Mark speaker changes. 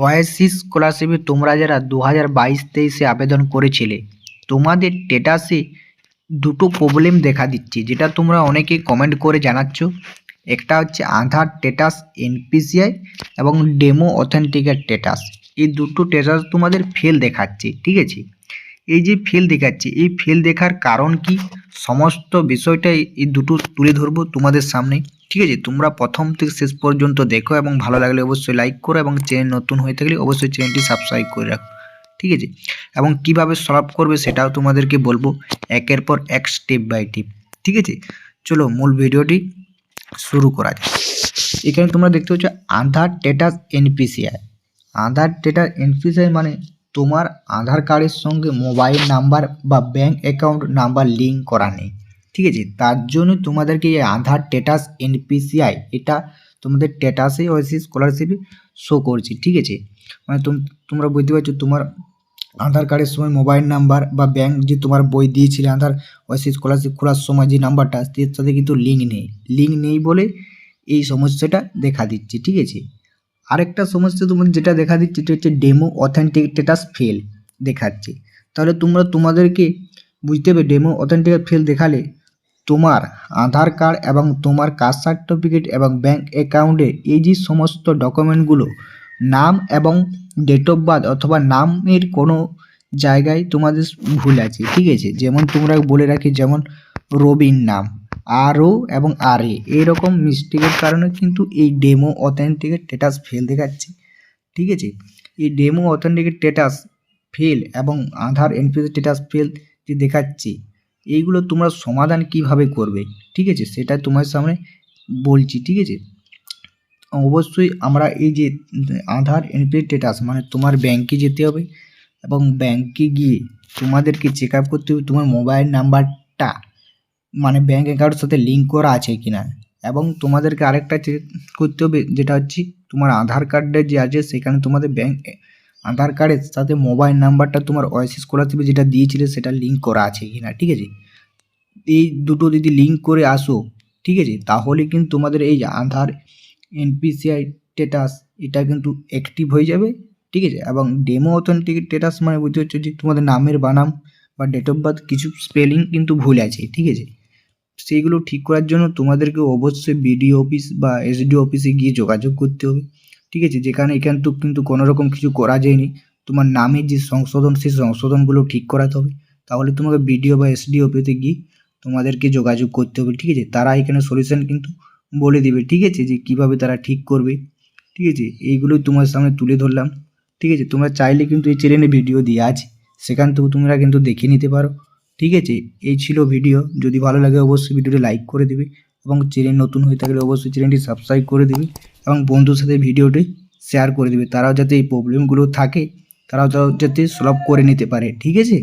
Speaker 1: OASIS স্কলারশিপে তোমরা যারা দু হাজার বাইশ তেইশে আবেদন করেছিলে, তোমাদের স্টেটাসে দুটো প্রবলেম দেখা দিচ্ছে, যেটা তোমরা অনেকেই কমেন্ট করে জানাচ্ছ। একটা হচ্ছে আধার স্টেটাস এনপিসিআই এবং ডেমো অথেন্টিকেট স্টেটাস এই দুটো স্টেটাস তোমাদের ফেল দেখাচ্ছে, ঠিক আছে? এই যে ফেল দেখাচ্ছে, এই ফেল দেখার কারণ কি? সমস্ত বিষয়টাই এই দুটো তুলে ধরবো তোমাদের সামনে। ঠিক আছে? তোমরা প্রথম থেকে শেষ পর্যন্ত দেখো এবং ভালো লাগলে অবশ্যই লাইক করো এবং চ্যানেল নতুন হয়ে থাকলে অবশ্যই চ্যানেলটি সাবস্ক্রাইব করে রাখো। ঠিক আছে? এবং কীভাবে সলভ করবে সেটাও তোমাদেরকে বলব একের পর এক স্টেপ বাই স্টেপ ঠিক আছে? চলো মূল ভিডিওটি শুরু করা যাক। এখানে তোমরা দেখতে পাচ্ছ Aadhaar status NPCI Aadhaar status NPCI মানে তোমার আধার কার্ডের সঙ্গে মোবাইল নাম্বার বা ব্যাঙ্ক অ্যাকাউন্ট নাম্বার লিঙ্ক করা নেই। ঠিক আছে? তার জন্য তোমাদেরকে এই আধার স্টেটাস এনপিসিআই এটা তোমাদের স্টেটাসে ওয়েসি স্কলারশিপে শো করছে। ঠিক আছে? মানে তোম- তোমরা বুঝতে পারছ তোমার আধার কার্ডের সময় মোবাইল নাম্বার বা ব্যাঙ্ক যে তোমার বই দিয়েছিলে, আধার ওয়েসি স্কলারশিপ খোলার সময় যে নাম্বারটা এর সাথে কিন্তু লিঙ্ক নেই। লিঙ্ক নেই বলে এই সমস্যাটা দেখা দিচ্ছে। ঠিক আছে? আরেকটা সমস্যা তোমার যেটা দেখা দিচ্ছে সেটা হচ্ছে ডেমো অথেন্টিক ফেল দেখাচ্ছে। তাহলে তোমরা তোমাদেরকে বুঝতে হবে ডেমো অথেন্টিক ফেল দেখালে তোমার আধার কার্ড এবং তোমার কাস্ট সার্টিফিকেট এবং ব্যাঙ্ক অ্যাকাউন্টে এই যে সমস্ত ডকুমেন্টগুলো নাম এবং ডেট অফ বার্থ অথবা নামের কোনো জায়গায় তোমাদের ভুল আছে, ঠিক আছে? যেমন তোমরা বলে রাখি, যেমন রবিন নাম। আর ও এবং আর। এ এরকম মিস্টেকের কারণে কিন্তু এই ডেমো অথেন্টিকেট স্ট্যাটাস ফেল দেখাচ্ছে। ঠিক আছে? এই ডেমো অথেন্টিকেট স্ট্যাটাস ফেল এবং আধার এনপিএস স্ট্যাটাস ফেল যে দেখাচ্ছে, এইগুলো তোমরা সমাধান কীভাবে করবে? ঠিক আছে? সেটা তোমার সামনে বলছি, ঠিক আছে? অবশ্যই আমরা এই যে আধার এনপিএস স্ট্যাটাস মানে তোমার ব্যাংকে যেতে হবে এবং ব্যাংকে গিয়ে তোমাদেরকে চেক আপ করতে হবে তোমার মোবাইল নাম্বারটা মানে ব্যাঙ্ক অ্যাকাউন্টের সাথে লিঙ্ক করা আছে কি না? এবং তোমাদেরকে আরেকটা চেক করতে হবে, যেটা হচ্ছে তোমার আধার কার্ডের যে আছে, সেখানে তোমাদের ব্যাঙ্ক আধার কার্ডের সাথে মোবাইল নাম্বারটা তোমার ওয়াইসি স্কলারশিপে যেটা দিয়েছিলে সেটা লিঙ্ক করা আছে কি না, ঠিক আছে? এই দুটো যদি লিঙ্ক করে আসো, ঠিক আছে? তাহলে কিন্তু তোমাদের এই আধার এনপিসিআই স্টেটাস এটা কিন্তু অ্যাক্টিভ হয়ে যাবে, ঠিক আছে? এবং ডেমো অথেন্টিক স্টেটাস মানে বুঝতে হচ্ছে যে তোমাদের নামের বানাম বা ডেট অফ বার্থ কিছু স্পেলিং কিন্তু ভুল আছে, ঠিক আছে? সেইগুলো ঠিক করার জন্য তোমাদেরকে অবশ্যই বিডিও অফিস বা এসডিও অফিসে গিয়ে যোগাযোগ করতে হবে। ঠিক আছে? যেখানে এখান তো কিন্তু কোনো রকম কিছু করা যায়নি। তোমার নামের যে সংশোধন, সেই সংশোধনগুলো ঠিক করাতে হবে। তাহলে তোমাকে বিডিও বা এসডিও অফিসে গিয়ে তোমাদেরকে যোগাযোগ করতে হবে। ঠিক আছে? তারা এখানে সলিউশন কিন্তু বলে দেবে। ঠিক আছে? যে কীভাবে তারা ঠিক করবে। ঠিক আছে? এইগুলোই তোমার সামনে তুলে ধরলাম। ঠিক আছে? তোমরা চাইলে কিন্তু এই চ্যানেলে ভিডিও দেওয়া আছে। সেখান থেকে তোমরা কিন্তু দেখে নিতে পারো। ঠিক আছে? এই ছিল ভিডিও যদি ভালো লাগে অবশ্যই ভিডিওটি লাইক করে দিবি এবং চ্যানেল নতুন হয়ে থাকলে অবশ্যই চ্যানেলটি সাবস্ক্রাইব করে দিবি এবং বন্ধুর সাথে ভিডিওটি শেয়ার করে দিবে। তারাও যাতে এই প্রবলেমগুলো থাকে, তারাও যাতে সলভ করে নিতে পারে। ঠিক আছে?